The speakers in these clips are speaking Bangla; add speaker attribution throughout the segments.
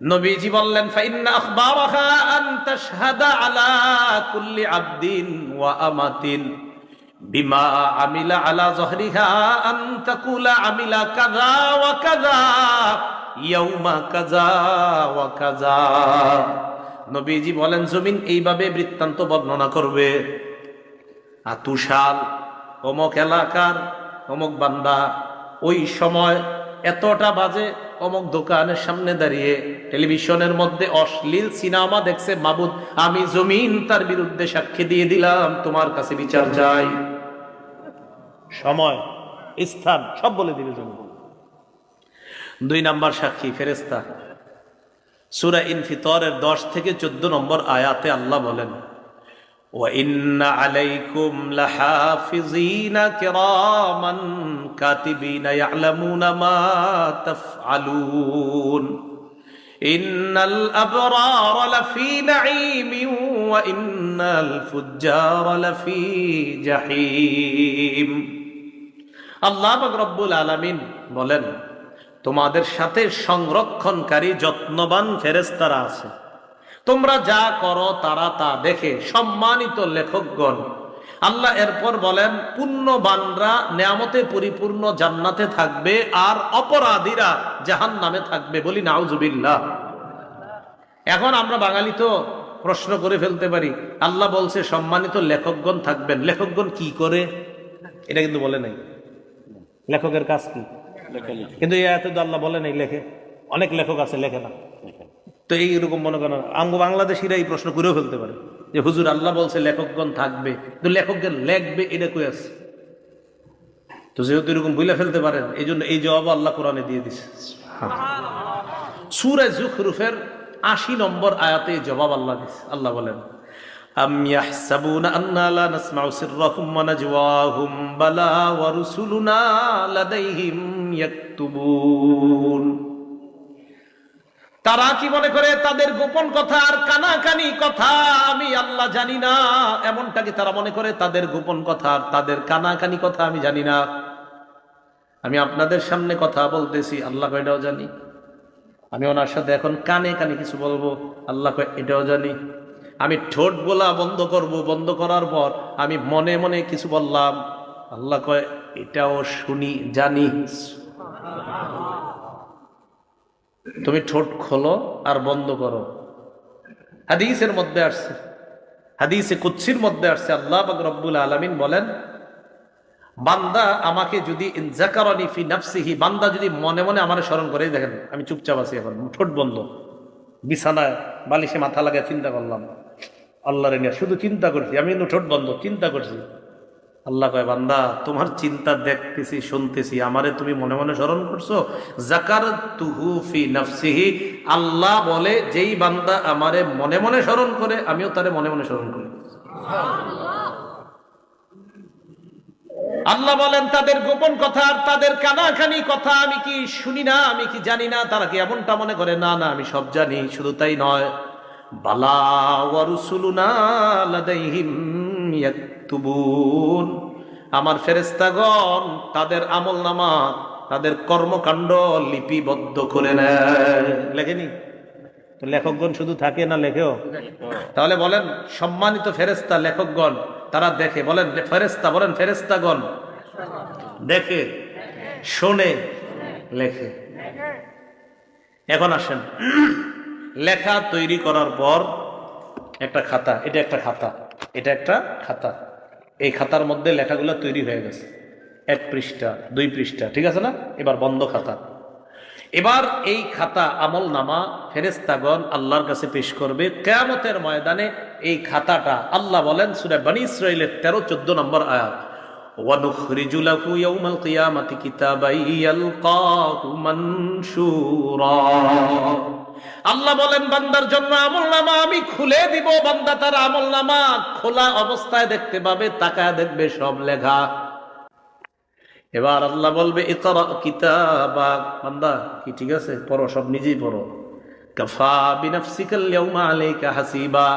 Speaker 1: নবীজি বললেন আলা কুল্লি ওয়া আমিলা আলা আমিলা ইয়াউমা নবীজি বলেন, জমিন এইভাবে বৃত্তান্ত বর্ণনা করবে। আতুশাল অমক এলাকার, অমক বান্দা, ওই সময় এতটা বাজে অমক দোকানের সামনে দাঁড়িয়ে টেলিভিশনের মধ্যে অশ্লীল সিনেমা দেখছে মাবুদ আমি জমিন তার বিরুদ্ধে সাক্ষী দিয়ে দিলাম তোমার কাছে বিচার যাই সময় স্থান সব বলে দিবে জমিন দুই নাম্বার সাক্ষী ফেরেস্তা সুরা ইনফিতরের দশ থেকে চোদ্দ নম্বর আয়াতে আল্লাহ বলেন وإن عليكم لحافظين كراما كاتبين يعلمون ما تفعلون ইন্নাল আবরার লাফি নাঈমিন ওয়া ইন্নাল ফুজ্জার লাফি জাহিম। আল্লাহ পাক আলামিন বলেন, তোমাদের সাথে সংরক্ষণকারী, যত্নবান ফেরেস্তারা আছে। তোমরা যা করো তারা তা দেখে সম্মানিত লেখকগণ আল্লাহ এরপর বলেন, পুণ্যবানরা নেয়ামতে পরিপূর্ণ জান্নাতে থাকবে আর অপরাধীরা জাহান নামে থাকবে বলি নাউজুবিল্লাহ। এখন আমরা বাঙালি তো প্রশ্ন করে ফেলতে পারি, আল্লাহ বলছে সম্মানিত লেখকগণ থাকবেন, লেখকগণ কি করে? এটা কিন্তু বলে নাই। লেখকের কাজ কি? কিন্তু আল্লাহ বলে নাই, লেখে। অনেক লেখক আছে, লেখে না। তো এইরকম মনে করেন, আঙ্গ বাংলাদেশিরা এই প্রশ্ন করেও ফেলতে পারে। যে হুজুর আল্লাহ বলছে লেখকগণ থাকবে তো লেখকগণ লেখবে এটা কই আছে তো যেহেতু এরকম বলে ফেলতে পারেন এই জন্য এই জবাব আল্লাহ কোরআনে দিয়ে দিছে সুরে জুখরুফের আশি নম্বর আয়াতে এই জবাব আল্লাহ দিছে আল্লাহ বলেন أم يحسبون أنا لا نسمع سرهم ونجواهم بلى ورسلنا لديهم يكتبون তারা কি মনে করে, তাদের গোপন কথা আর কানাকানি কথা আমি আল্লাহ জানি না। এমনটা কি তারা মনে করে, তাদের গোপন কথা আর তাদের কানাকানি কথা আমি জানি না? আমি আপনাদের সামনে কথা বলতেছি, আল্লাহ এটাও জানি। আমি ওনার সাথে এখন কানে কানে কিছু বলব, আল্লাহ এটাও জানি। আমি ঠোঁট বলা বন্ধ করব, বন্ধ করার পর আমি মনে মনে কিছু বললাম, আল্লাহ কয়, এটাও শুনি, জানি। তুমি ঠোঁট খোলো আর বন্ধ করো। হাদিসের মধ্যে আসছে। হাদিসে কুচ্ছির মধ্যে আসছে। আল্লাহ রব্বুল আলমিন বলেন, বান্দা আমাকে যদি ফি নাফসিহি, বান্দা যদি মনে মনে আমার স্মরণ করে দেখেন, আমি চুপচাপ আছি এখন ঠোঁট বন্ধ। বিছানায় বালিশে মাথা লাগিয়ে চিন্তা করলাম, আল্লাহরে নিয়ে শুধু চিন্তা করছি, আমি কিন্তু ঠোঁট বন্ধ, চিন্তা করছি। আল্লাহ কয়, বান্দা, তোমার চিন্তা দেখতেছি, শুনতেছি, আমারে তুমি মনে মনে স্মরণ করছ? জাকার তুহু ফি নফসিহি, আল্লাহ বলে, যেই বান্দা আমারে মনে মনে স্মরণ করে, আমিও তারে মনে মনে স্মরণ করি। আল্লাহ বলেন, তাদের গোপন কথা আর তাদের কানাখানি কথা আমি কি শুনি না, আমি কি জানি না, তারা কি এমনটা মনে করে? না না, আমি সব জানি, শুধু তাই নয়। বালা ওয়ারুসুলুনা লাদাইহিম ইয়াকতুবুন। আমার ফেরেস্তাগণ তাদের আমল নামা তাদের কর্মকাণ্ড লিপিবদ্ধ করে নেয়। লেখেনি? তো লেখকগণ শুধু থাকে না লেখেও? তাহলে বলেন, সম্মানিত ফেরেস্তা লেখকগণ, তারা দেখে। বলেন ফেরেস্তা বলেন ফেরেস্তাগণ দেখে, শোনে, লেখে। এখন আসেন। লেখা তৈরি করার পর একটা খাতা, এটা একটা খাতা, এটা একটা খাতা। এই খাতার মধ্যে লেখাগুলো তৈরি হয়ে গেছে। এক পৃষ্ঠা, দুই পৃষ্ঠা, ঠিক আছে না? এবার বন্ধ খাতা। এবার এই খাতা আমল নামা ফেরেস্তাগন আল্লাহর কাছে পেশ করবে। কেয়ামতের ময়দানে এই খাতাটা আল্লাহ বলেন, সুরে বানী ইসরায়েলের তেরো, চোদ্দ নম্বর আয়াত কিতাবাই আল্লাহ বলেন, বান্দার জন্য আমল নামা আমি খুলে দিব। বান্দা তার আমল নামা খোলা অবস্থায় দেখতে পাবে, তাকায় দেখবে সব লেখা। এবার আল্লাহ বলবে কিতাবা। বান্দা, কি ঠিক আছে? পড়ো, সব নিজেই পড়ো। আলাইকা হাসিবা।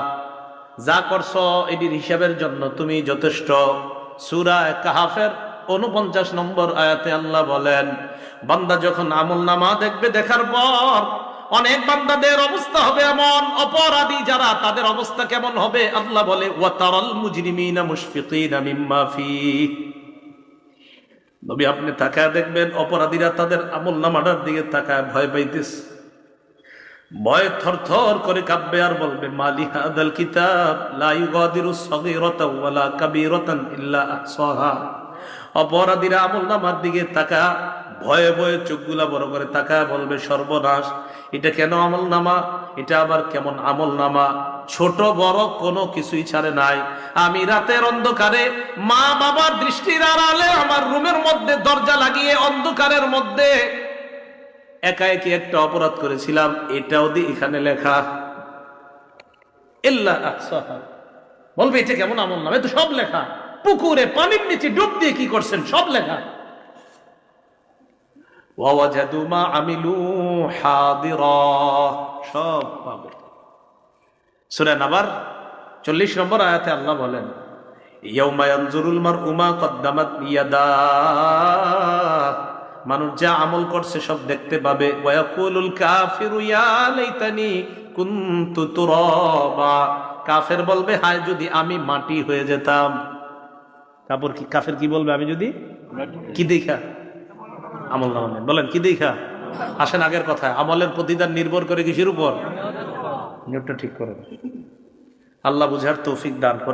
Speaker 1: যা করছ এটির হিসাবের জন্য তুমি যথেষ্ট। সূরা কাহাফের উনপঞ্চাশ নম্বর আয়াতে আল্লাহ বলেন, বান্দা যখন আমল নামা দেখবে, দেখার পর অনেক বান্দাদের অবস্থা হবে এমন, অপরাধী যারা, তাদের অবস্থা কেমন হবে? আল্লাহ বলে, ওয়াতারাল মুজরিমিনা মুশফিকিনা মিম্মা ফিহ নবী, আপনি তাকায় দেখবেন, অপরাধীরা তাদের আমল নামাটার দিকে তাকায়, ভয় পাইতেছে। ভয় থর করে কাঁপবে আর বলবে, মালি হাদাল কিতাব, লা ইউগাদিরু সগীরাতাও ওয়ালা কাবীরাতান ইল্লা আহসাহা। অপরাধীরা আমল নামার দিকে তাকা ভয়ে ভয়ে চোখগুলা বড় করে তাকায় বলবে, সর্বনাশ, এটা কেন আমল নামা এটা আবার কেমন আমল নামা ছোট, বড় কোনো কিছুই ছাড়ে নাই। আমি রাতের অন্ধকারে মা বাবার দৃষ্টির আড়ালে আমার রুমের মধ্যে দরজা লাগিয়ে অন্ধকারের মধ্যে একা একই একটা অপরাধ করেছিলাম। এটাও দিয়ে এখানে লেখা। আহসাহা। বলবে, এটা কেমন আমল নাম তো সব লেখা। পুকুরে পানির নিচে ডুব দিয়ে কি করছেন? সব লেখা। সব পাবে। সূরা নাবার 40 নম্বর আল্লাহ বলেন মানুষ যা আমল করছে সব দেখতে পাবে। কাফিরু বলবে, হায়, যদি আমি মাটি হয়ে যেতাম। কাপড় কি কাফের কি বলবে আমি যদি? কি দেখা? আমল নামে বলেন, কি দেখা? আসেন আগের কথা আমলের প্রতিদান নির্ভর করে কিসের উপর? নিয়োগটা ঠিক করে আল্লাহ বুঝার তৌফিক দান করে